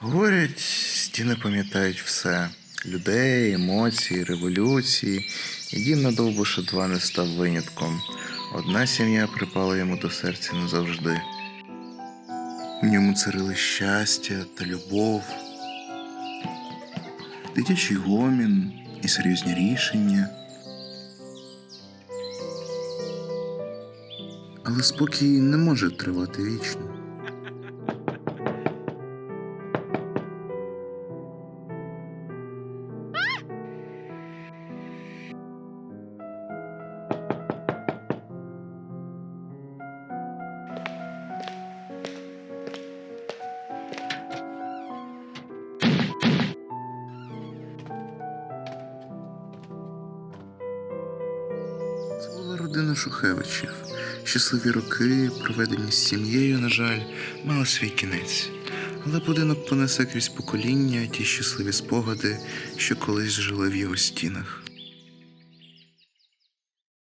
Говорять, стіни пам'ятають все: людей, емоції, революції. І дім на Довбуша 2 не став винятком. Одна сім'я припала йому до серця назавжди. В ньому царили щастя та любов, дитячий гомін і серйозні рішення. Але спокій не може тривати вічно. Родина Шухевичів. Щасливі роки, проведені з сім'єю, на жаль, мали свій кінець. Але будинок понесе крізь покоління ті щасливі спогади, що колись жили в його стінах.